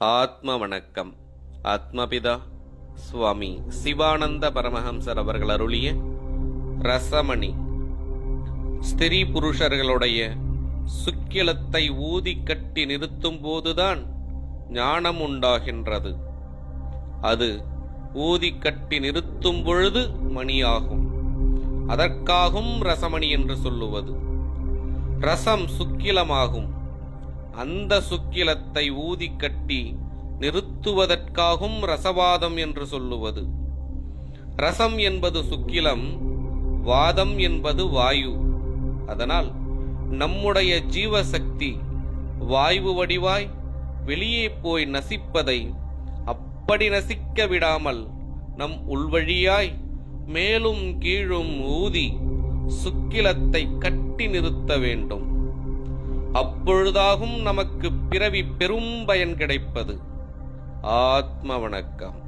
ஆத்ம வணக்கம் ஆத்மபிதா சுவாமி சிவானந்த பரமஹம்சர் அவர்கள் அருளிய ரசமணி. ஸ்திரீ புருஷர்களுடைய சுக்கிலத்தை ஊதி கட்டி நிறுத்தும் போதுதான் ஞானம் உண்டாகின்றது. அது ஊதி கட்டி நிறுத்தும் பொழுது மணியாகும். அதற்காகும் ரசமணி என்று சொல்லுவது. ரசம் சுக்கிலமாகும். அந்த சுக்கிலத்தை ஊதி கட்டி நிறுத்துவதற்காகும் ரசவாதம் என்று சொல்லுவது. ரசம் என்பது சுக்கிலம் வாதம் என்பது வாயு. அதனால் நம்முடைய ஜீவசக்தி வாயு வடிவாய் வெளியே போய் நசிப்பதை அப்படி நசிக்க விடாமல் நம் உள்வழியாய் மேலும் கீழும் ஊதி சுக்கிலத்தை கட்டி நிறுத்த வேண்டும். அப்பொழுதாகும் நமக்கு பிறவி பெரும் பயன் கிடைப்பது. ஆத்ம வணக்கம்.